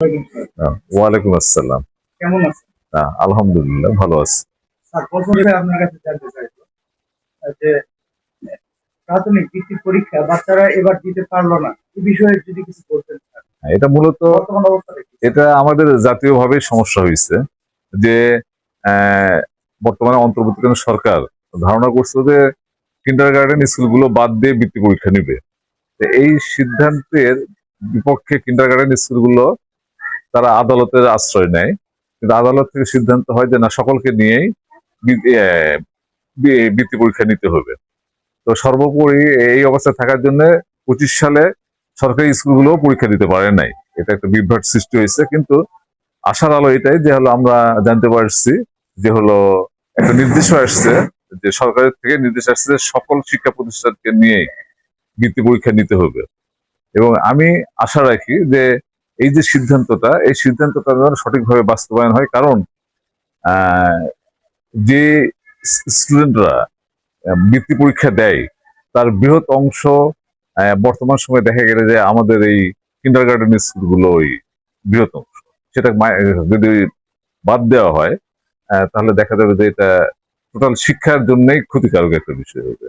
ওয়ালাইকুম আসসালাম। কেমন আছেন? আলহামদুলিল্লাহ ভালো আছি। স্যার প্রথমে আপনার কাছে জানতে চাইব যে প্রাথমিক বৃত্তি পরীক্ষা বাচ্চারা এবার দিতে পারল না এই বিষয়ে যদি কিছু বলতেন হ্যাঁ, এটা মূলত এটা আমাদের জাতীয়ভাবে সমস্যা হয়েছে যে আহ, বর্তমানে অন্তর্বর্তীকালীন সরকার ধারণা করছে যে কিন্ডার গার্ডেন স্কুলগুলো বাদ দিয়ে বৃত্তি পরীক্ষা নিবে। তো এই সিদ্ধান্তের বিপক্ষে কিন্ডার গার্ডেন স্কুলগুলো তারা আদালতের আশ্রয় নেয়। কিন্তু আদালত থেকে সিদ্ধান্ত হয় যে না, সকলকে নিয়েই বৃত্তি পরীক্ষা নিতে হবে। তো সর্বোপরি এই অবস্থায় থাকার জন্য পঁচিশ সালে সরকারি স্কুলগুলো পরীক্ষা দিতে পারে নাই। এটা একটা বিভ্রাট সৃষ্টি হয়েছে। কিন্তু আশার আলো এটাই যে হলো আমরা জানতে পারছি যে হলো একটা নির্দেশ আসছে যে সরকারের থেকে নির্দেশ আসছে সকল শিক্ষা প্রতিষ্ঠানকে নিয়ে বৃত্তি পরীক্ষা নিতে হবে। এবং আমি আশা রাখি যে এই যে সিদ্ধান্তটা, এই সিদ্ধান্তটা যেন সঠিকভাবে বাস্তবায়ন হয়, কারণ যে স্টুডেন্টরা বৃত্তি পরীক্ষা দেয়, তার বৃহৎ অংশ বর্তমান সময়ে দেখা গেলে যে আমাদের এই কিন্ডার গার্ডেন স্কুলগুলো ওই বৃহৎ অংশ। সেটা যদি বাদ দেওয়া হয় তাহলে দেখা যাবে যে এটা টোটাল শিক্ষার জন্যই ক্ষতিকারক একটা বিষয় হবে